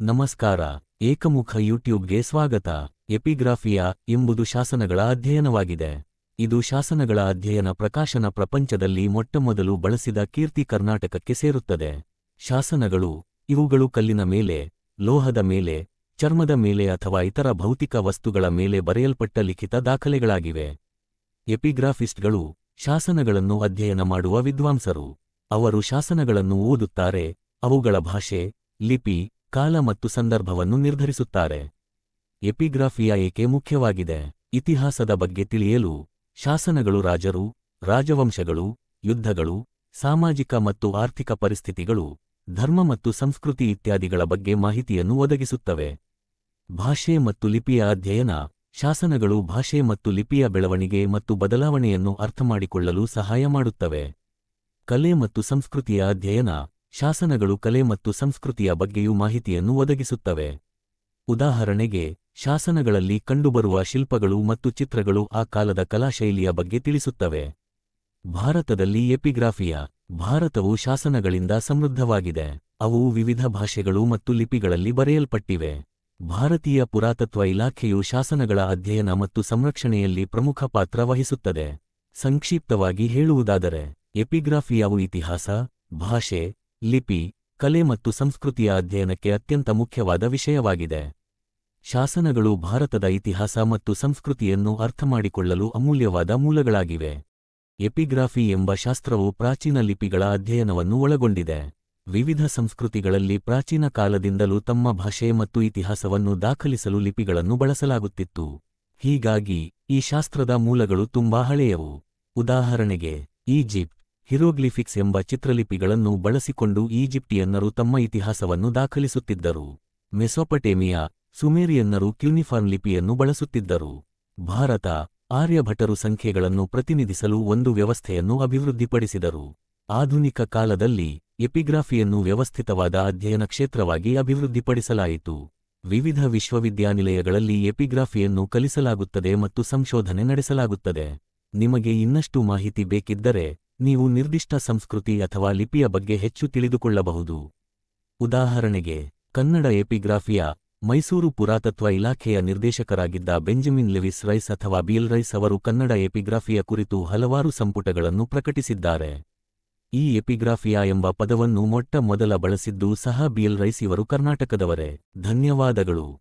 ನಮಸ್ಕಾರ, ಏಕಮುಖ ಯೂಟ್ಯೂಬ್ಗೆ ಸ್ವಾಗತ. ಎಪಿಗ್ರಾಫಿಯಾ ಎಂಬುದು ಶಾಸನಗಳ ಅಧ್ಯಯನವಾಗಿದೆ. ಇದು ಶಾಸನಗಳ ಅಧ್ಯಯನ ಪ್ರಕಾಶನ ಪ್ರಪಂಚದಲ್ಲಿ ಮೊಟ್ಟಮೊದಲು ಬಳಸಿದ ಕೀರ್ತಿ ಕರ್ನಾಟಕಕ್ಕೆ ಸೇರುತ್ತದೆ. ಶಾಸನಗಳು, ಇವುಗಳು ಕಲ್ಲಿನ ಮೇಲೆ, ಲೋಹದ ಮೇಲೆ, ಚರ್ಮದ ಮೇಲೆ ಅಥವಾ ಇತರ ಭೌತಿಕ ವಸ್ತುಗಳ ಮೇಲೆ ಬರೆಯಲ್ಪಟ್ಟ ಲಿಖಿತ ದಾಖಲೆಗಳಾಗಿವೆ. ಎಪಿಗ್ರಾಫಿಸ್ಟ್ಗಳು ಶಾಸನಗಳನ್ನು ಅಧ್ಯಯನ ಮಾಡುವ ವಿದ್ವಾಂಸರು. ಅವರು ಶಾಸನಗಳನ್ನು ಓದುತ್ತಾರೆ, ಅವುಗಳ ಭಾಷೆ, ಲಿಪಿ ಕಾಲ ಮತ್ತು ಸಂದರ್ಭವನ್ನು ನಿರ್ಧರಿಸುತ್ತಾರೆ. ಎಪಿಗ್ರಾಫಿಯಾ ಏಕೆ ಮುಖ್ಯವಾಗಿದೆ? ಇತಿಹಾಸದ ಬಗ್ಗೆ ತಿಳಿಯಲು ಶಾಸನಗಳು ರಾಜರು, ರಾಜವಂಶಗಳು, ಯುದ್ಧಗಳು, ಸಾಮಾಜಿಕ ಮತ್ತು ಆರ್ಥಿಕ ಪರಿಸ್ಥಿತಿಗಳು, ಧರ್ಮ ಮತ್ತು ಸಂಸ್ಕೃತಿ ಇತ್ಯಾದಿಗಳ ಬಗ್ಗೆ ಮಾಹಿತಿಯನ್ನು ಒದಗಿಸುತ್ತವೆ. ಭಾಷೆ ಮತ್ತು ಲಿಪಿಯ ಅಧ್ಯಯನ ಶಾಸನಗಳು ಭಾಷೆ ಮತ್ತು ಲಿಪಿಯ ಬೆಳವಣಿಗೆ ಮತ್ತು ಬದಲಾವಣೆಯನ್ನು ಅರ್ಥಮಾಡಿಕೊಳ್ಳಲು ಸಹಾಯ ಮಾಡುತ್ತವೆ. ಕಲೆ ಮತ್ತು ಸಂಸ್ಕೃತಿಯ ಅಧ್ಯಯನ ಶಾಸನಗಳು ಕಲೆ ಮತ್ತು ಸಂಸ್ಕೃತಿಯ ಬಗ್ಗೆಯೂ ಮಾಹಿತಿಯನ್ನು ಒದಗಿಸುತ್ತವೆ. ಉದಾಹರಣೆಗೆ, ಶಾಸನಗಳಲ್ಲಿ ಕಂಡುಬರುವ ಶಿಲ್ಪಗಳು ಮತ್ತು ಚಿತ್ರಗಳು ಆ ಕಾಲದ ಕಲಾಶೈಲಿಯ ಬಗ್ಗೆ ತಿಳಿಸುತ್ತವೆ. ಭಾರತದಲ್ಲಿ ಎಪಿಗ್ರಾಫಿಯ, ಭಾರತವು ಶಾಸನಗಳಿಂದ ಸಮೃದ್ಧವಾಗಿದೆ. ಅವು ವಿವಿಧ ಭಾಷೆಗಳು ಮತ್ತು ಲಿಪಿಗಳಲ್ಲಿ ಬರೆಯಲ್ಪಟ್ಟಿವೆ. ಭಾರತೀಯ ಪುರಾತತ್ವ ಇಲಾಖೆಯು ಶಾಸನಗಳ ಅಧ್ಯಯನ ಮತ್ತು ಸಂರಕ್ಷಣೆಯಲ್ಲಿ ಪ್ರಮುಖ ಪಾತ್ರ ವಹಿಸುತ್ತದೆ. ಸಂಕ್ಷಿಪ್ತವಾಗಿ ಹೇಳುವುದಾದರೆ, ಎಪಿಗ್ರಾಫಿಯಾವು ಇತಿಹಾಸ, ಭಾಷೆ ಲಿಪಿ, ಕಲೆ ಮತ್ತು ಸಂಸ್ಕೃತಿಯ ಅಧ್ಯಯನಕ್ಕೆ ಅತ್ಯಂತ ಮುಖ್ಯವಾದ ವಿಷಯವಾಗಿದೆ. ಶಾಸನಗಳು ಭಾರತದ ಇತಿಹಾಸ ಮತ್ತು ಸಂಸ್ಕೃತಿಯನ್ನು ಅರ್ಥಮಾಡಿಕೊಳ್ಳಲು ಅಮೂಲ್ಯವಾದ ಮೂಲಗಳಾಗಿವೆ. ಎಪಿಗ್ರಾಫಿ ಎಂಬ ಶಾಸ್ತ್ರವು ಪ್ರಾಚೀನ ಲಿಪಿಗಳ ಅಧ್ಯಯನವನ್ನು ಒಳಗೊಂಡಿದೆ. ವಿವಿಧ ಸಂಸ್ಕೃತಿಗಳಲ್ಲಿ ಪ್ರಾಚೀನ ಕಾಲದಿಂದಲೂ ತಮ್ಮ ಭಾಷೆ ಮತ್ತು ಇತಿಹಾಸವನ್ನು ದಾಖಲಿಸಲು ಲಿಪಿಗಳನ್ನು ಬಳಸಲಾಗುತ್ತಿತ್ತು. ಹೀಗಾಗಿ, ಈ ಶಾಸ್ತ್ರದ ಮೂಲಗಳು ತುಂಬಾ ಹಳೆಯವು. ಉದಾಹರಣೆಗೆ, ಈಜಿಪ್ಟ್. ಹಿರೋಗ್ಲಿಫಿಕ್ಸ್ ಎಂಬ ಚಿತ್ರಲಿಪಿಗಳನ್ನು ಬಳಸಿಕೊಂಡು ಈಜಿಪ್ಟಿಯನ್ನರು ತಮ್ಮ ಇತಿಹಾಸವನ್ನು ದಾಖಲಿಸುತ್ತಿದ್ದರು. ಮೆಸೊಪಟೇಮಿಯಾ, ಸುಮೇರಿಯನ್ನರು ಕ್ಯೂನಿಫಾರ್ಮ್ ಲಿಪಿಯನ್ನು ಬಳಸುತ್ತಿದ್ದರು. ಭಾರತ, ಆರ್ಯಭಟರು ಸಂಖ್ಯೆಗಳನ್ನು ಪ್ರತಿನಿಧಿಸಲು ಒಂದು ವ್ಯವಸ್ಥೆಯನ್ನು ಅಭಿವೃದ್ಧಿಪಡಿಸಿದರು. ಆಧುನಿಕ ಕಾಲದಲ್ಲಿ ಎಪಿಗ್ರಾಫಿಯನ್ನು ವ್ಯವಸ್ಥಿತವಾದ ಅಧ್ಯಯನ ಕ್ಷೇತ್ರವಾಗಿ ಅಭಿವೃದ್ಧಿಪಡಿಸಲಾಯಿತು. ವಿವಿಧ ವಿಶ್ವವಿದ್ಯಾನಿಲಯಗಳಲ್ಲಿ ಎಪಿಗ್ರಾಫಿಯನ್ನು ಕಲಿಸಲಾಗುತ್ತದೆ ಮತ್ತು ಸಂಶೋಧನೆ ನಡೆಸಲಾಗುತ್ತದೆ. ನಿಮಗೆ ಇನ್ನಷ್ಟು ಮಾಹಿತಿ ಬೇಕಿದ್ದರೆ ನೀವು ನಿರ್ದಿಷ್ಟ ಸಂಸ್ಕೃತಿ ಅಥವಾ ಲಿಪಿಯ ಬಗ್ಗೆ ಹೆಚ್ಚು ತಿಳಿದುಕೊಳ್ಳಬಹುದು. ಉದಾಹರಣೆಗೆ, ಕನ್ನಡ ಎಪಿಗ್ರಾಫಿಯಾ ಮೈಸೂರು ಪುರಾತತ್ವ ಇಲಾಖೆಯ ನಿರ್ದೇಶಕರಾಗಿದ್ದ ಬೆಂಜಮಿನ್ ಲೆವಿಸ್ ರೈಸ್ ಅಥವಾ ಬಿಎಲ್ ರೈಸ್ ಅವರು ಕನ್ನಡ ಎಪಿಗ್ರಾಫಿಯ ಕುರಿತು ಹಲವಾರು ಸಂಪುಟಗಳನ್ನು ಪ್ರಕಟಿಸಿದ್ದಾರೆ. ಈ ಎಪಿಗ್ರಾಫಿಯಾ ಎಂಬ ಪದವನ್ನು ಮೊಟ್ಟ ಮೊದಲ ಬಳಸಿದ್ದು ಸಹ ಬಿಎಲ್ ರೈಸ್ ಇವರು ಕರ್ನಾಟಕದವರೇ. ಧನ್ಯವಾದಗಳು.